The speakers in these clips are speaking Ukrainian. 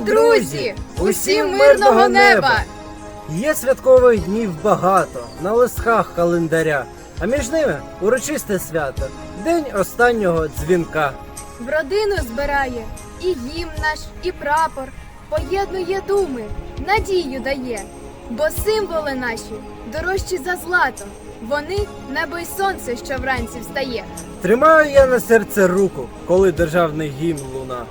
Друзі! Усім мирного неба! Є святкових днів багато на листках календаря, а між ними урочисте свято День останнього дзвінка. В родину збирає і гімн наш, і прапор, поєднує думи, надію дає, бо символи наші дорожчі за злато. Вони небо й сонце, що вранці встає. Тримаю я на серце руку, коли державний гімн луна.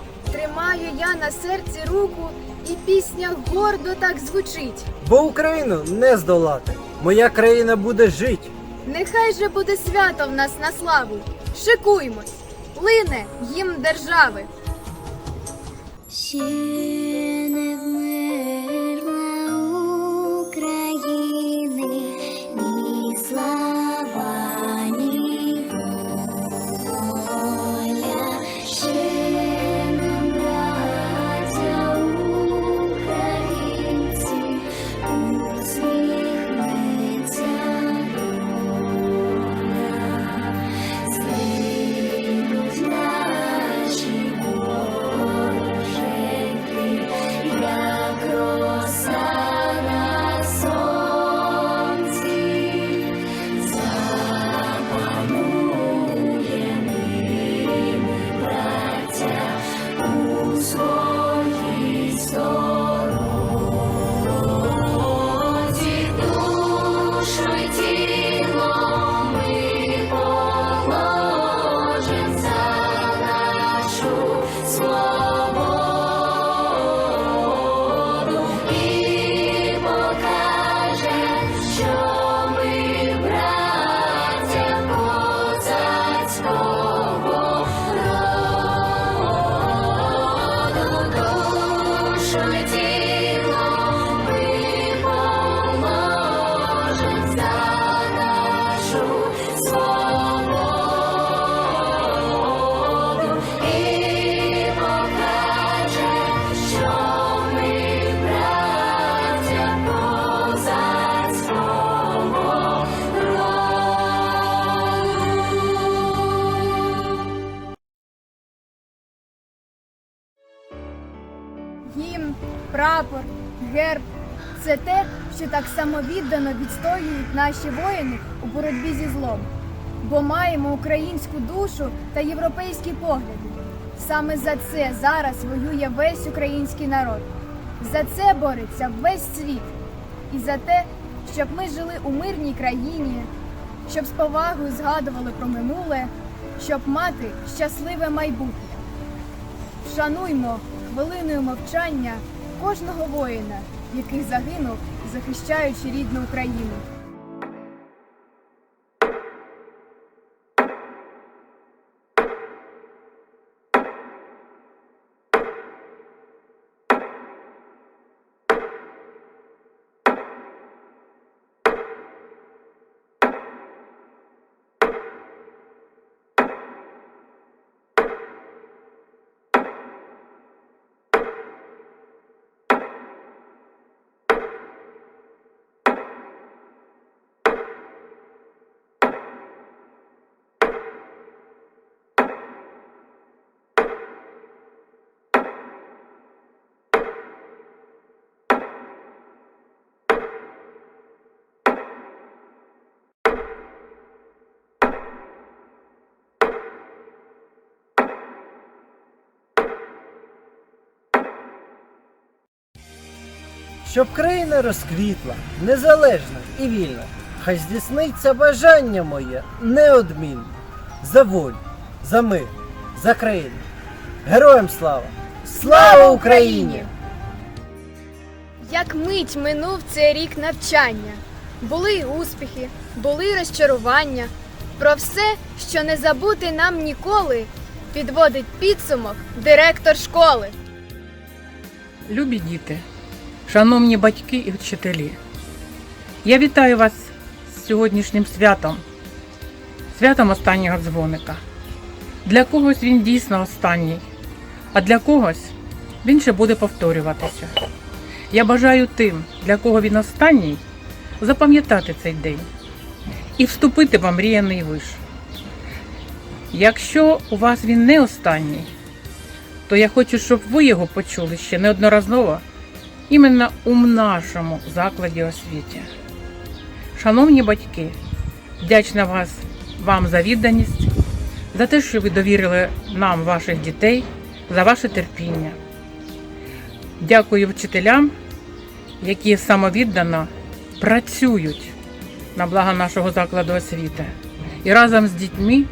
Тримаю я на серці руку, і пісня гордо так звучить. Бо Україну не здолати. Моя країна буде жить. Нехай же буде свято в нас на славу. Шикуймось, лине їм держави. Що так самовіддано відстоюють наші воїни у боротьбі зі злом. Бо маємо українську душу та європейські погляди. Саме за це зараз воює весь український народ. За це бореться весь світ. І за те, щоб ми жили у мирній країні, щоб з повагою згадували про минуле, щоб мати щасливе майбутнє. Вшануймо хвилиною мовчання кожного воїна, який загинув, захищаючи рідну Україну. Щоб країна розквітла, незалежна і вільна. Хай здійсниться бажання моє неодмінно. За волю, за мир, за країну. Героям слава! Слава Україні! Як мить минув цей рік навчання. Були й успіхи, були розчарування. Про все, що не забути нам ніколи, підводить підсумок директор школи. Любі діти, шановні батьки і вчителі, я вітаю вас з сьогоднішнім святом, святом останнього дзвоника. Для когось він дійсно останній, а для когось він ще буде повторюватися. Я бажаю тим, для кого він останній, запам'ятати цей день і вступити в омріяний виш. Якщо у вас він не останній, то я хочу, щоб ви його почули ще неодноразово іменно у нашому закладі освіти. Шановні батьки, вдячна вас вам за відданість, за те, що ви довірили нам ваших дітей, за ваше терпіння. Дякую вчителям, які самовіддано працюють на благо нашого закладу освіти і разом з дітьми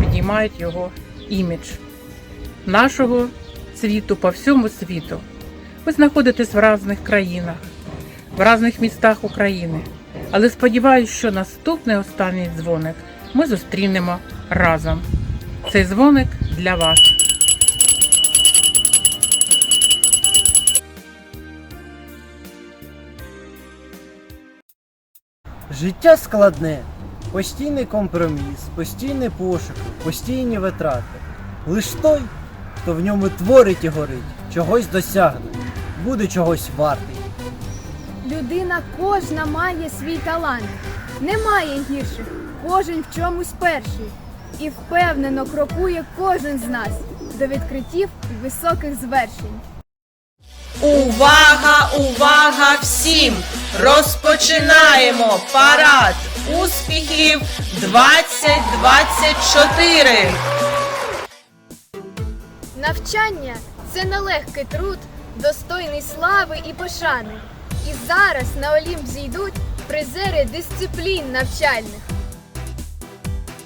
підіймають його імідж нашого світу по всьому світу. Ви знаходитесь в різних країнах, в різних містах України. Але сподіваюся, що наступний останній дзвоник ми зустрінемо разом. Цей дзвоник для вас. Життя складне, постійний компроміс, постійні пошуки, постійні витрати. Лиш той, хто в ньому творить і горить, чогось досягне, буде чогось вартий. Людина кожна має свій талант. Немає гірших, кожен в чомусь перший. І впевнено крокує кожен з нас до відкриттів і високих звершень. Увага, увага всім! Розпочинаємо парад успіхів 2024! Навчання це нелегкий труд, достойний слави і пошани. І зараз на Олімп зійдуть призери дисциплін навчальних.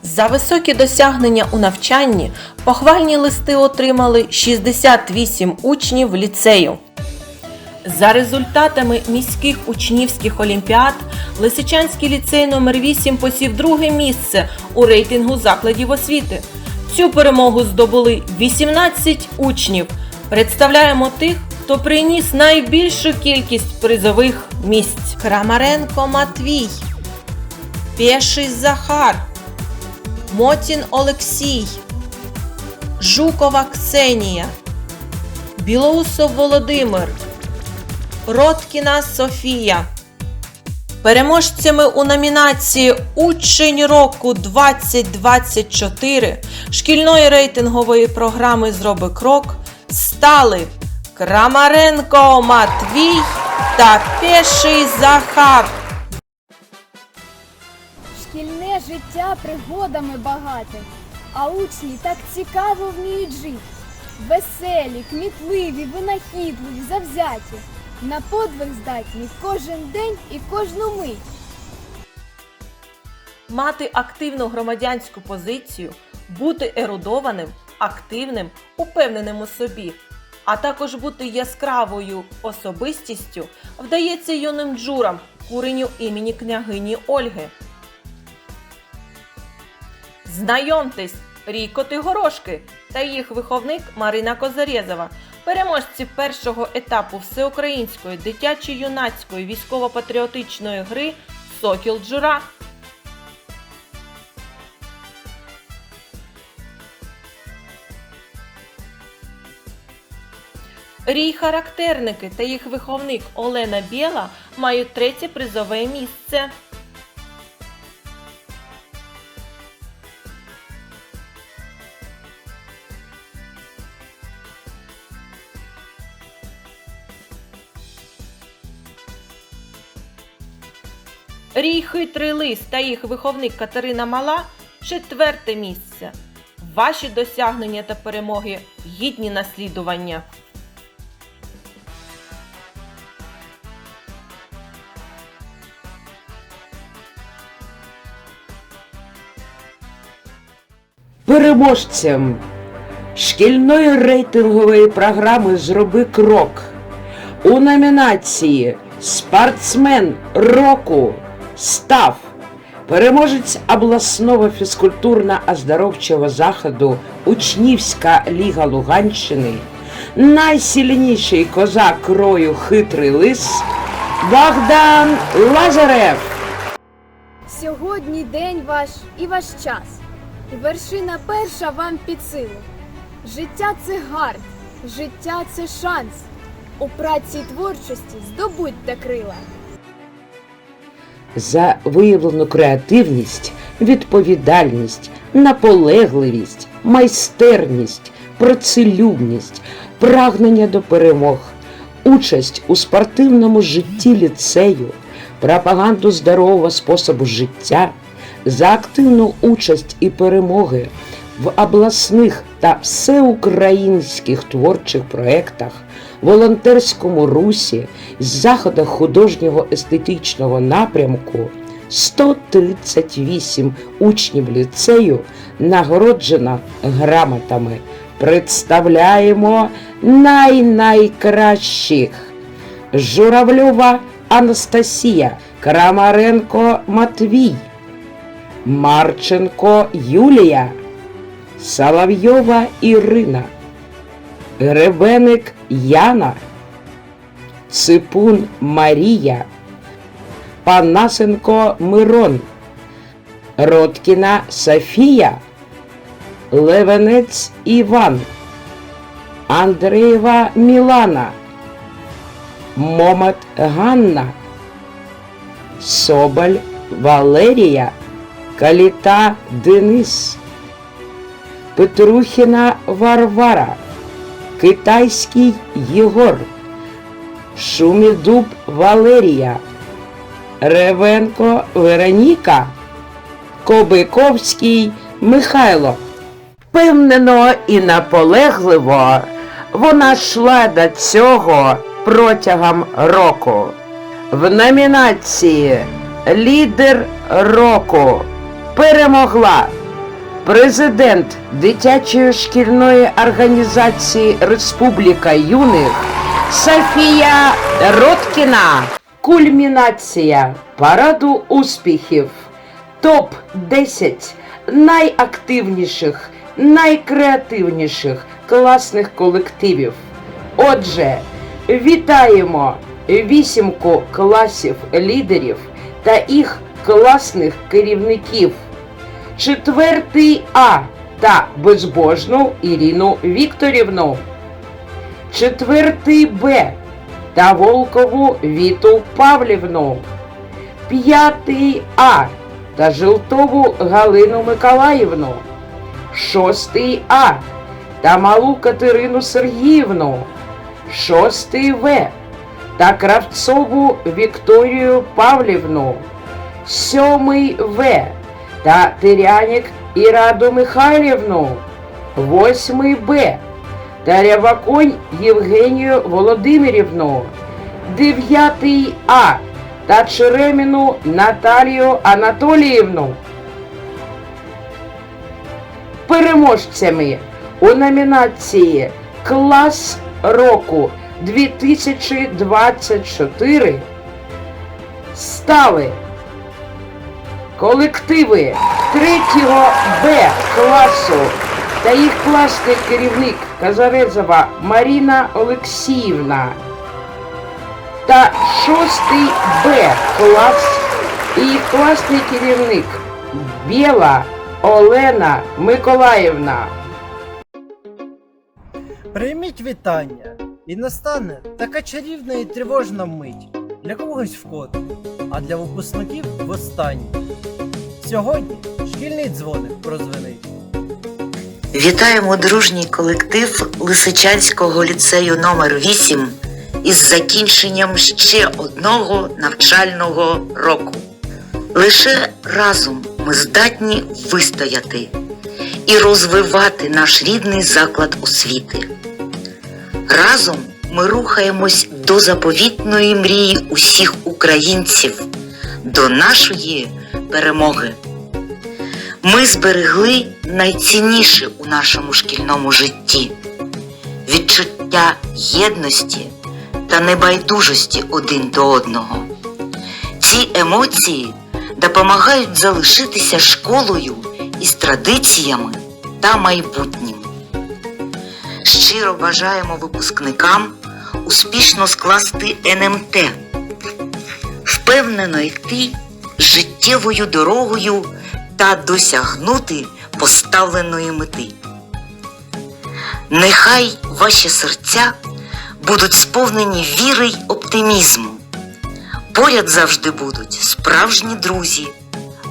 За високі досягнення у навчанні похвальні листи отримали 68 учнів ліцею. За результатами міських учнівських олімпіад Лисичанський ліцей номер 8 посів друге місце у рейтингу закладів освіти. Цю перемогу здобули 18 учнів. Представляємо тих, хто приніс найбільшу кількість призових місць. Крамаренко Матвій, Пєший Захар, Мотін Олексій, Жукова Ксенія, Білоусов Володимир, Роткіна Софія. Переможцями у номінації Учень року 2024 шкільної рейтингової програми Зроби крок стали Крамаренко Матвій та Пеший Захар. Шкільне життя пригодами багате, а учні так цікаво вміють жити. Веселі, кмітливі, винахідливі, завзяті. На подвиг здатні кожен день і кожну мить. мати активну громадянську позицію, бути ерудованим, активним, упевненим у собі, а також бути яскравою особистістю вдається юним джурам куреню імені княгині Ольги. Знайомтесь, Рійко Тигорошки та їх виховник Марина Козарєзова, переможці першого етапу всеукраїнської дитячо-юнацької військово-патріотичної гри Сокіл Джура. Рій характерники та їх виховник Олена Біла мають третє призове місце. Рій хитрий лис та їх виховник Катерина Мала четверте місце. Ваші досягнення та перемоги гідні наслідування. Переможцем шкільної рейтингової програми Зроби крок у номінації Спортсмен року став переможець обласного фізкультурно-оздоровчого заходу Учнівська ліга Луганщини, найсильніший козак рою хитрий лис Богдан Лазарев. Сьогодні день ваш і ваш час. І вершина перша вам під силу. Життя це гард, життя це шанс. У праці й творчості здобудьте крила. за виявлену креативність, відповідальність, наполегливість, майстерність, працелюбність, прагнення до перемог, участь у спортивному житті ліцею, пропаганду здорового способу життя, за активну участь і перемоги в обласних та всеукраїнських творчих проєктах, волонтерському русі, заходах художнього естетичного напрямку 138 учнів ліцею нагороджено грамотами. Представляємо най-найкращих. Журавльова Анастасія, Крамаренко Матвій, Марченко Юлія, Соловйова Ірина, Гребеник Яна, Ципун Марія, Панасенко Мирон, Роткіна Софія, Левенець Іван, Андреєва Мілана, Момат Ганна, Соболь Валерія, Каліта Денис, Петрухіна Варвара, Китайський Єгор, Шумідуб Валерія, Ревенко Вероніка, Кобиковський Михайло. Впевнено і наполегливо вона йшла до цього протягом року. В номінації Лідер року перемогла президент дитячої шкільної організації Республіка юних Софія Роткіна. Кульмінація параду успіхів. Топ 10 найактивніших, найкреативніших класних колективів. Отже, вітаємо вісімку класів лідерів та їх класних керівників. Четвертий А та безбожну Ірину Вікторівну. Четвертий Б та Волкову Віту Павлівну. П'ятий А та Жилтову Галину Миколаївну. Шостий А та Малу Катерину Сергіївну. Шостий В та Кравцову Вікторію Павлівну. Сьомий В та Тирянік Іраду Михайлівну. Восьмий Б та Рябаконь Євгенію Володимирівну. Дев'ятий А та Череміну Наталію Анатоліївну. Переможцями у номінації Клас року 2024 стали колективи 3 Б класу та їх класний керівник Казарезова Маріна Олексіївна та 6 Б клас і їх класний керівник Біла Олена Миколаївна. Прийміть вітання, і настане така чарівна і тривожна мить для когось вкотре, а для випускників востаннє. Сьогодні шкільний дзвоник прозвенить. Вітаємо дружній колектив Лисичанського ліцею номер 8 із закінченням ще одного навчального року. Лише разом ми здатні вистояти і розвивати наш рідний заклад освіти. Разом ми рухаємось до заповітної мрії усіх українців, до нашої перемоги. Ми зберегли найцінніше у нашому шкільному житті відчуття єдності та небайдужості один до одного. Ці емоції допомагають залишитися школою із традиціями та майбутнім. Щиро бажаємо випускникам успішно скласти НМТ, впевнено йти життєвою дорогою та досягнути поставленої мети. Нехай ваші серця будуть сповнені віри й оптимізму. Поряд завжди будуть справжні друзі,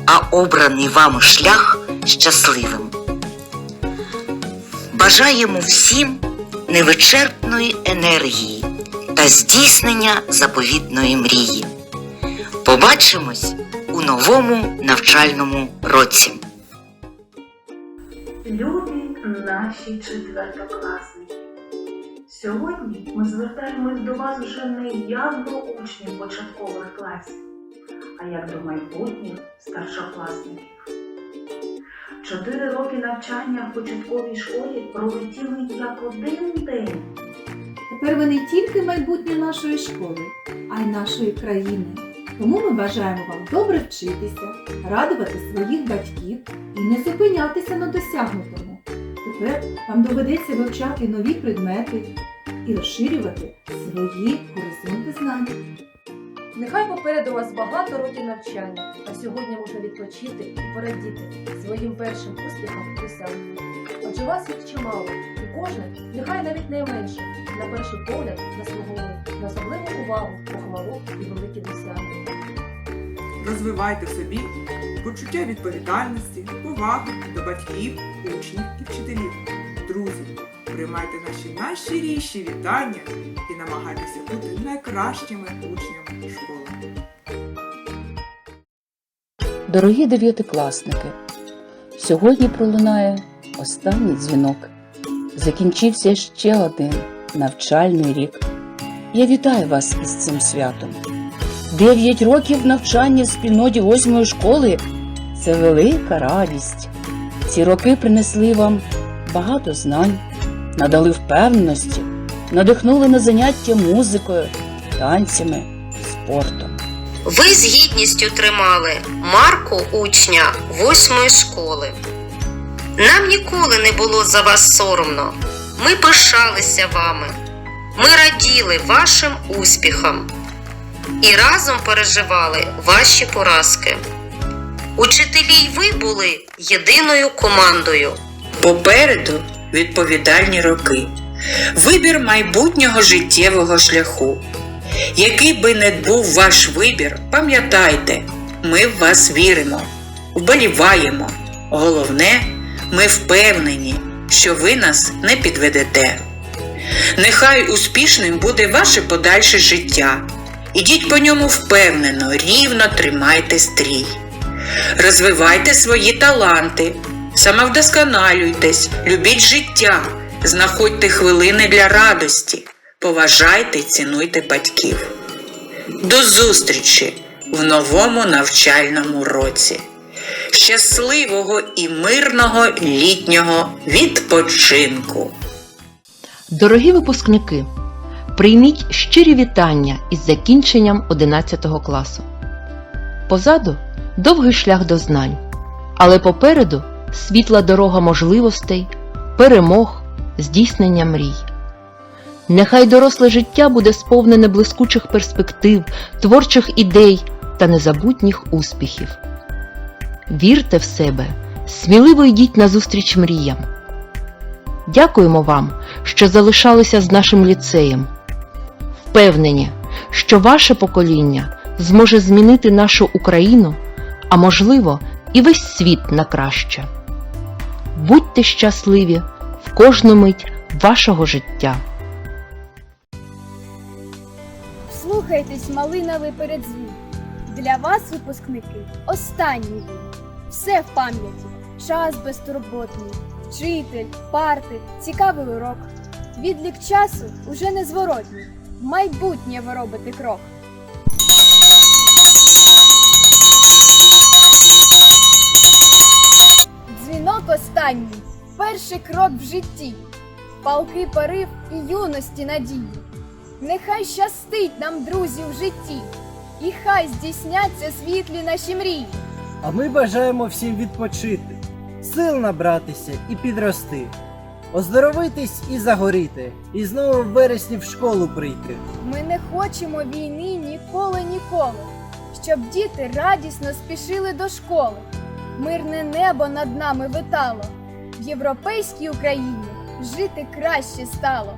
а обраний вами шлях щасливим. Бажаємо всім невичерпної енергії та здійснення заповітної мрії. Побачимось у новому навчальному році. Любі наші четвертокласники. Сьогодні ми звертаємось до вас вже не як до учнів початкових класів, а як до майбутніх старшокласників. Чотири роки навчання в початковій школі пролетіли як один день. Тепер ви не тільки майбутнє нашої школи, а й нашої країни. Тому ми бажаємо вам добре вчитися, радувати своїх батьків і не зупинятися на досягнутому. Тепер вам доведеться вивчати нові предмети і розширювати свої горизонти знань. Нехай попереду вас багато років навчання, а сьогодні можна відпочити і порадіти своїм першим успіхам і досягненням. Адже вас їх чимало, і кожен, нехай навіть найменше, на перший погляд заслуговує на особливу увагу, похвалу і великі досягнення. Розвивайте собі почуття відповідальності, поваги до батьків, учнів і вчителів. Друзі, приймайте наші найщиріші вітання і намагайтеся бути найкращими учнями школи. Дорогі дев'ятикласники, сьогодні пролунає останній дзвінок. Закінчився ще один навчальний рік. Я вітаю вас із цим святом. Дев'ять років навчання в спільноті восьмої школи це велика радість. Ці роки принесли вам багато знань, надали впевненості, надихнули на заняття музикою, танцями, спортом. Ви з гідністю тримали марку учня восьмої школи. Нам ніколи не було за вас соромно. Ми пишалися вами. Ми раділи вашим успіхам і разом переживали ваші поразки. Учителі й ви були єдиною командою. Попереду відповідальні роки, вибір майбутнього життєвого шляху. Який би не був ваш вибір, пам'ятайте, ми в вас віримо, вболіваємо. Головне, ми впевнені, що ви нас не підведете. Нехай успішним буде ваше подальше життя. Ідіть по ньому впевнено, рівно тримайте стрій. Розвивайте свої таланти, самовдосконалюйтесь, любіть життя, знаходьте хвилини для радості, поважайте цінуйте батьків. До зустрічі в новому навчальному році. Щасливого і мирного літнього відпочинку! Дорогі випускники, прийміть щирі вітання із закінченням 11 класу. Позаду довгий шлях до знань, але попереду світла дорога можливостей, перемог, здійснення мрій. Нехай доросле життя буде сповнене блискучих перспектив, творчих ідей та незабутніх успіхів. Вірте в себе, сміливо йдіть назустріч мріям. Дякуємо вам, що залишалися з нашим ліцеєм. Впевнені, що ваше покоління зможе змінити нашу Україну, а можливо, і весь світ на краще. Будьте щасливі в кожну мить вашого життя. Слухайтесь, малиновий передзвін. Для вас, випускники, останній він. Все в пам'яті. Час безтурботний, вчитель, парти, цікавий урок. Відлік часу уже незворотній. В майбутнє ви робите крок. Дзвінок останній, перший крок в житті, палки порив і юності надії. Нехай щастить нам, друзі, в житті, і хай здійсняться світлі наші мрії. А ми бажаємо всім відпочити, сил набратися і підрости, оздоровитись і загоріти, і знову в вересні в школу прийти. Ми не хочемо війни ніколи, ніколи, щоб діти радісно спішили до школи. Мирне небо над нами витало, в європейській Україні жити краще стало.